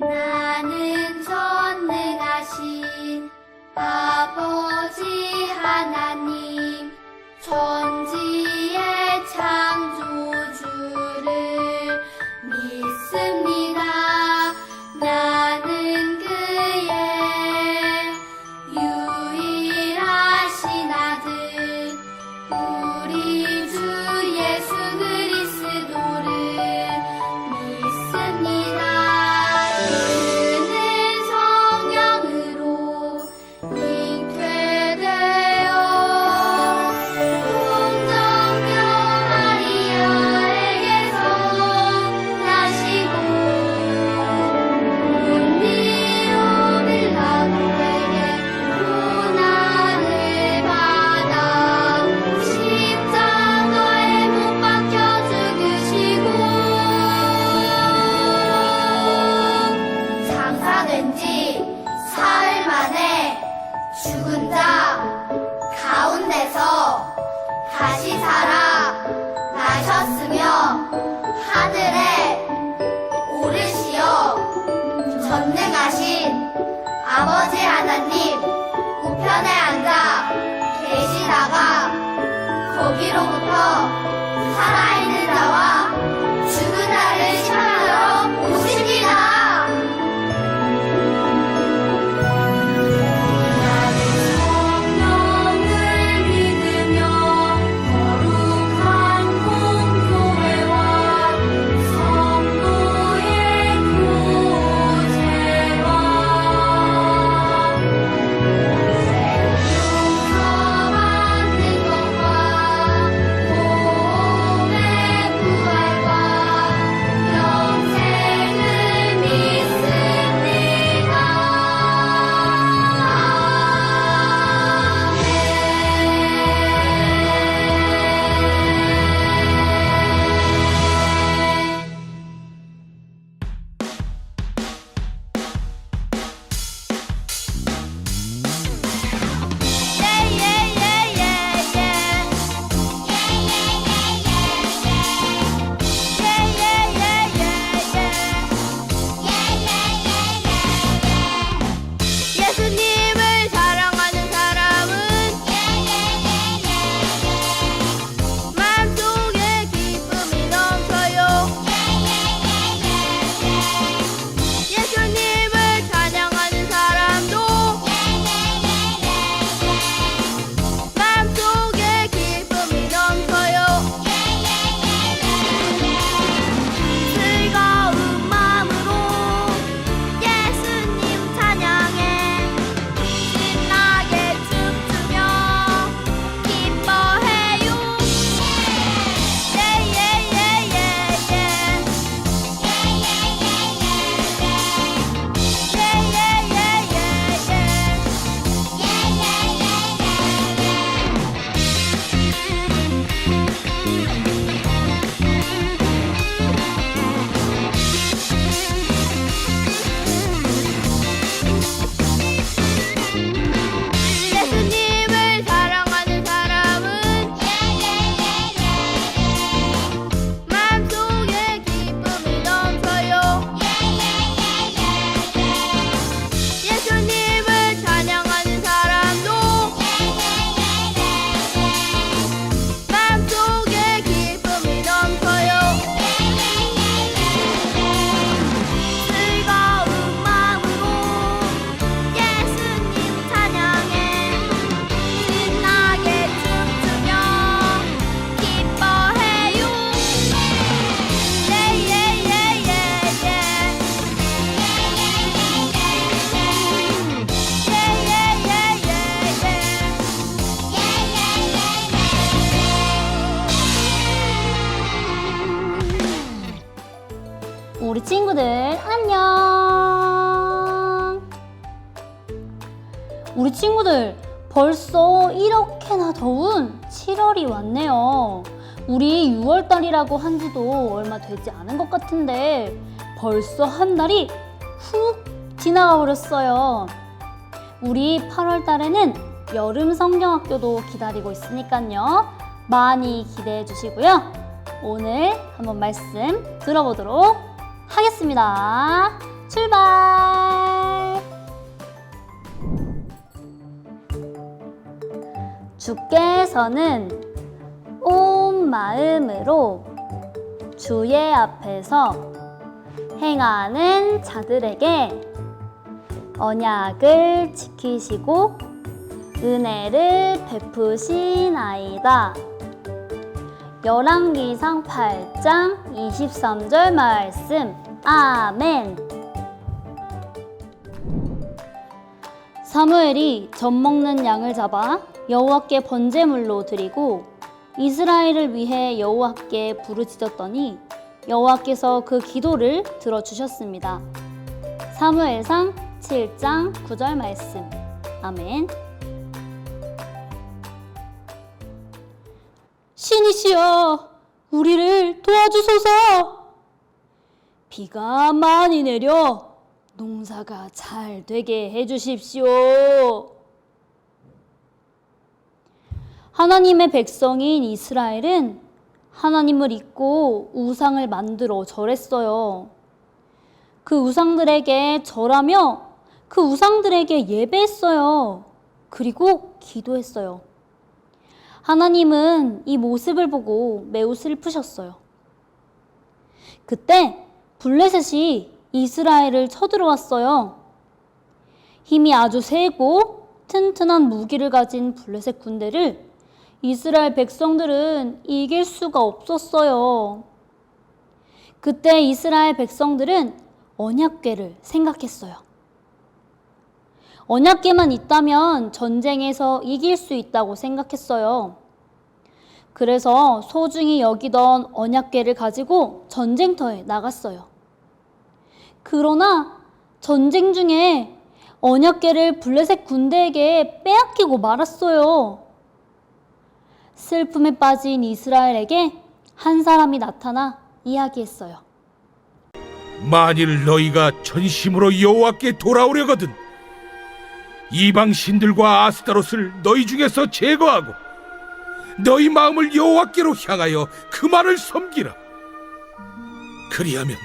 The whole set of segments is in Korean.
나는 전능하신 아버지 하나님 전 そう。 우리 친구들 안녕. 우리 친구들 벌써 이렇게나 더운 7월이 왔네요. 우리 6월 달이라고 한 지도 얼마 되지 않은 것 같은데 벌써 한 달이 훅 지나가 버렸어요. 우리 8월 달에는 여름 성경학교도 기다리고 있으니까요. 많이 기대해 주시고요. 오늘 한번 말씀 들어보도록 하겠습니다. 출발! 주께서는 온 마음으로 주의 앞에서 행하는 자들에게 언약을 지키시고 은혜를 베푸시나이다. 열왕기상 8장 23절 말씀. 아멘. 사무엘이 젖 먹는 양을 잡아 여호와께 번제물로 드리고 이스라엘을 위해 여호와께 부르짖었더니 여호와께서 그 기도를 들어주셨습니다. 사무엘상 7장 9절 말씀. 아멘. 신이시여, 우리를 도와주소서. 비가 많이 내려 농사가 잘 되게 해주십시오. 하나님의 백성인 이스라엘은 하나님을 잊고 우상을 만들어 절했어요. 그 우상들에게 절하며 그 우상들에게 예배했어요. 그리고 기도했어요. 하나님은 이 모습을 보고 매우 슬프셨어요. 그때 블레셋이 이스라엘을 쳐들어왔어요. 힘이 아주 세고 튼튼한 무기를 가진 블레셋 군대를 이스라엘 백성들은 이길 수가 없었어요. 그때 이스라엘 백성들은 언약궤를 생각했어요. 언약궤만 있다면 전쟁에서 이길 수 있다고 생각했어요. 그래서 소중히 여기던 언약궤를 가지고 전쟁터에 나갔어요. 그러나 전쟁 중에 언약궤를 블레셋 군대에게 빼앗기고 말았어요. 슬픔에 빠진 이스라엘에게 한 사람이 나타나 이야기했어요. 만일 너희가 전심으로 여호와께 돌아오려거든 이방 신들과 아스타롯을 너희 중에서 제거하고 너희 마음을 여호와께로 향하여 그만을 섬기라 그리하면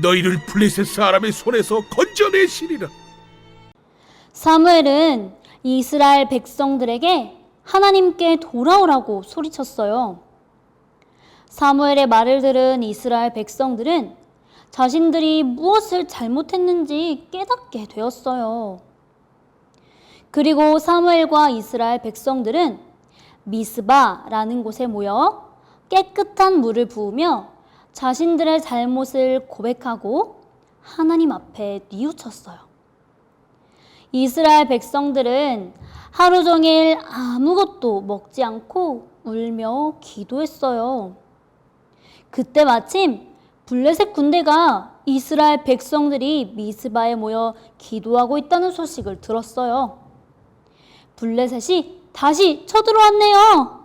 너희를 블레셋 사람의 손에서 건져내시리라 사무엘은 이스라엘 백성들에게 하나님께 돌아오라고 소리쳤어요. 사무엘의 말을 들은 이스라엘 백성들은 자신들이 무엇을 잘못했는지 깨닫게 되었어요. 그리고 사무엘과 이스라엘 백성들은 미스바라는 곳에 모여 깨끗한 물을 부으며 자신들의 잘못을 고백하고 하나님 앞에 뉘우쳤어요. 이스라엘 백성들은 하루 종일 아무것도 먹지 않고 울며 기도했어요. 그때 마침 블레셋 군대가 이스라엘 백성들이 미스바에 모여 기도하고 있다는 소식을 들었어요. 블레셋이 다시 쳐들어왔네요.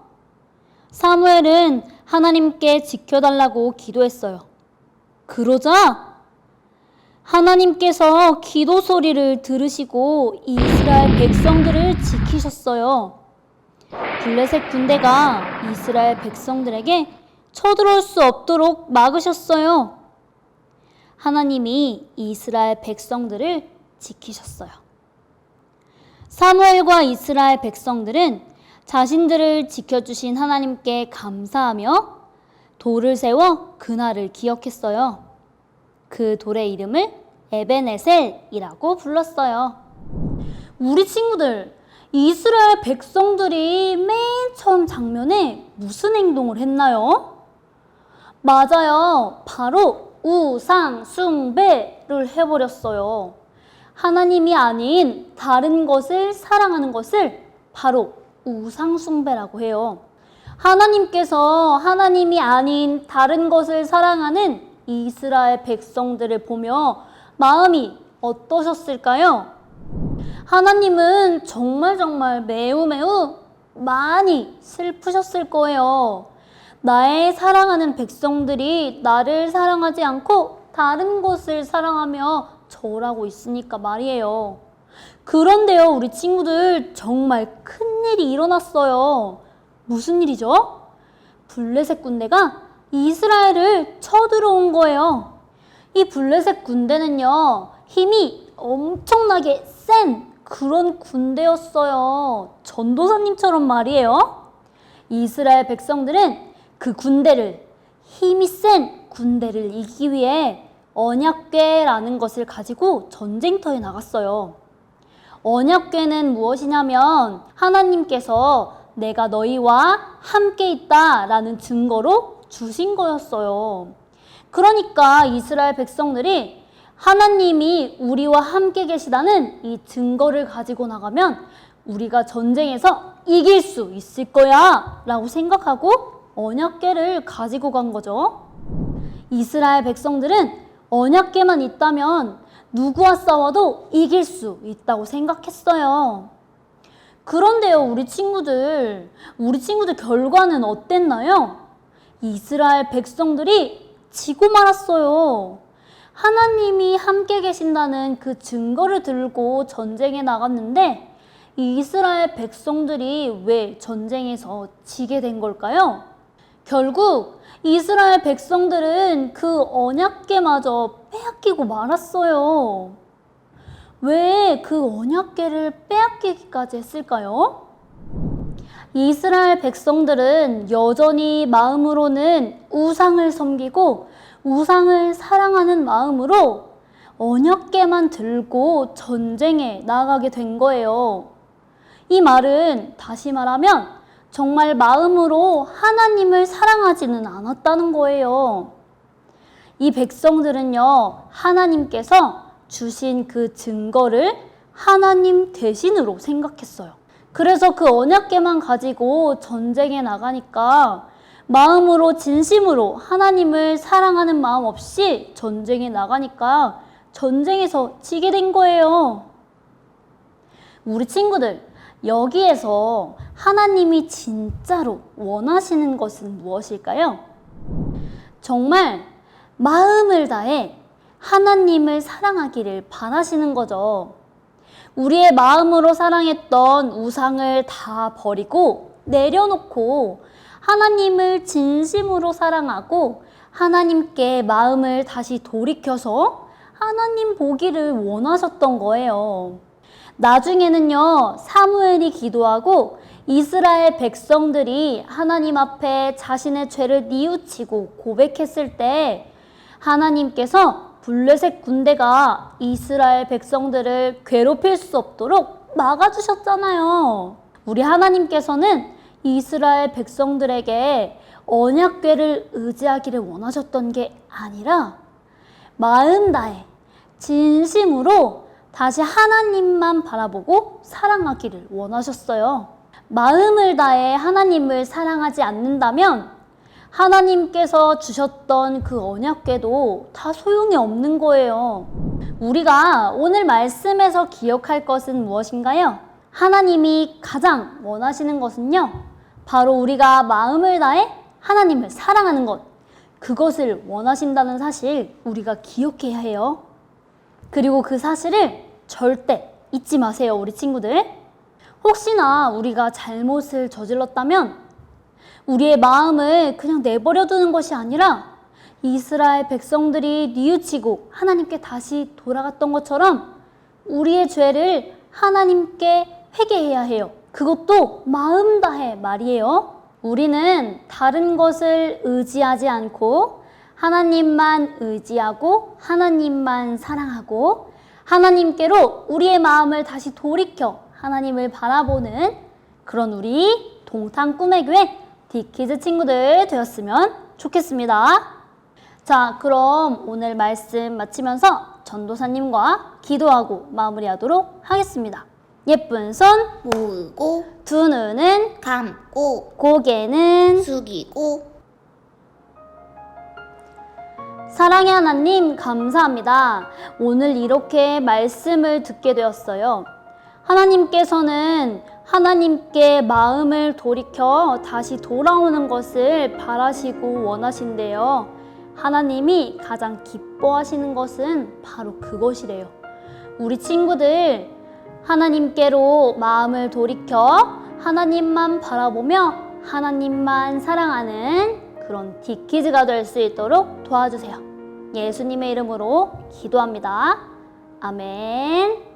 사무엘은 하나님께 지켜달라고 기도했어요. 그러자 하나님께서 기도 소리를 들으시고 이스라엘 백성들을 지키셨어요. 블레셋 군대가 이스라엘 백성들에게 쳐들어올 수 없도록 막으셨어요. 하나님이 이스라엘 백성들을 지키셨어요. 사무엘과 이스라엘 백성들은 자신들을 지켜주신 하나님께 감사하며 돌을 세워 그날을 기억했어요. 그 돌의 이름을 에베네셀이라고 불렀어요. 우리 친구들, 이스라엘 백성들이 맨 처음 장면에 무슨 행동을 했나요? 맞아요. 바로 우상 숭배를 해버렸어요. 하나님이 아닌 다른 것을 사랑하는 것을 바로 우상 숭배라고 해요. 하나님께서 하나님이 아닌 다른 것을 사랑하는 이스라엘 백성들을 보며 마음이 어떠셨을까요? 하나님은 정말 정말 매우 매우 많이 슬프셨을 거예요. 나의 사랑하는 백성들이 나를 사랑하지 않고 다른 것을 사랑하며 절하고 있으니까 말이에요. 그런데요, 우리 친구들 정말 큰일이 일어났어요. 무슨 일이죠? 블레셋 군대가 이스라엘을 쳐들어온 거예요. 이 블레셋 군대는요, 힘이 엄청나게 센 그런 군대였어요. 전도사님처럼 말이에요. 이스라엘 백성들은 그 군대를, 힘이 센 군대를 이기기 위해 언약궤라는 것을 가지고 전쟁터에 나갔어요. 언약궤는 무엇이냐면 하나님께서 내가 너희와 함께 있다라는 증거로 주신 거였어요. 그러니까 이스라엘 백성들이 하나님이 우리와 함께 계시다는 이 증거를 가지고 나가면 우리가 전쟁에서 이길 수 있을 거야 라고 생각하고 언약궤를 가지고 간 거죠. 이스라엘 백성들은 언약궤만 있다면 누구와 싸워도 이길 수 있다고 생각했어요. 그런데요, 우리 친구들, 우리 친구들 결과는 어땠나요? 이스라엘 백성들이 지고 말았어요. 하나님이 함께 계신다는 그 증거를 들고 전쟁에 나갔는데 이스라엘 백성들이 왜 전쟁에서 지게 된 걸까요? 결국 이스라엘 백성들은 그 언약계마저 빼앗기고 말았어요. 왜 그 언약계를 빼앗기기까지 했을까요? 이스라엘 백성들은 여전히 마음으로는 우상을 섬기고 우상을 사랑하는 마음으로 언약계만 들고 전쟁에 나가게 된 거예요. 이 말은 다시 말하면 정말 마음으로 하나님을 사랑하지는 않았다는 거예요. 이 백성들은요, 하나님께서 주신 그 증거를 하나님 대신으로 생각했어요. 그래서 그 언약계만 가지고 전쟁에 나가니까 마음으로 진심으로 하나님을 사랑하는 마음 없이 전쟁에 나가니까 전쟁에서 지게 된 거예요. 우리 친구들, 여기에서 하나님이 진짜로 원하시는 것은 무엇일까요? 정말 마음을 다해 하나님을 사랑하기를 바라시는 거죠. 우리의 마음으로 사랑했던 우상을 다 버리고 내려놓고 하나님을 진심으로 사랑하고 하나님께 마음을 다시 돌이켜서 하나님 보기를 원하셨던 거예요. 나중에는요, 사무엘이 기도하고 이스라엘 백성들이 하나님 앞에 자신의 죄를 뉘우치고 고백했을 때 하나님께서 블레셋 군대가 이스라엘 백성들을 괴롭힐 수 없도록 막아주셨잖아요. 우리 하나님께서는 이스라엘 백성들에게 언약궤를 의지하기를 원하셨던 게 아니라 마음 다해 진심으로 다시 하나님만 바라보고 사랑하기를 원하셨어요. 마음을 다해 하나님을 사랑하지 않는다면 하나님께서 주셨던 그 언약궤도 다 소용이 없는 거예요. 우리가 오늘 말씀에서 기억할 것은 무엇인가요? 하나님이 가장 원하시는 것은요. 바로 우리가 마음을 다해 하나님을 사랑하는 것. 그것을 원하신다는 사실 우리가 기억해야 해요. 그리고 그 사실을 절대 잊지 마세요, 우리 친구들. 혹시나 우리가 잘못을 저질렀다면 우리의 마음을 그냥 내버려 두는 것이 아니라 이스라엘 백성들이 뉘우치고 하나님께 다시 돌아갔던 것처럼 우리의 죄를 하나님께 회개해야 해요. 그것도 마음 다해 말이에요. 우리는 다른 것을 의지하지 않고 하나님만 의지하고 하나님만 사랑하고 하나님께로 우리의 마음을 다시 돌이켜 하나님을 바라보는 그런 우리 동탄 꿈의 교회 디키즈 친구들 되었으면 좋겠습니다. 자, 그럼 오늘 말씀 마치면서 전도사님과 기도하고 마무리하도록 하겠습니다. 예쁜 손, 모으고 두 눈은, 감고 고개는, 숙이고 사랑의 하나님, 감사합니다. 오늘 이렇게 말씀을 듣게 되었어요. 하나님께서는 하나님께 마음을 돌이켜 다시 돌아오는 것을 바라시고 원하신대요. 하나님이 가장 기뻐하시는 것은 바로 그것이래요. 우리 친구들, 하나님께로 마음을 돌이켜 하나님만 바라보며 하나님만 사랑하는 그런 디키즈가 될 수 있도록 도와주세요. 예수님의 이름으로 기도합니다. 아멘.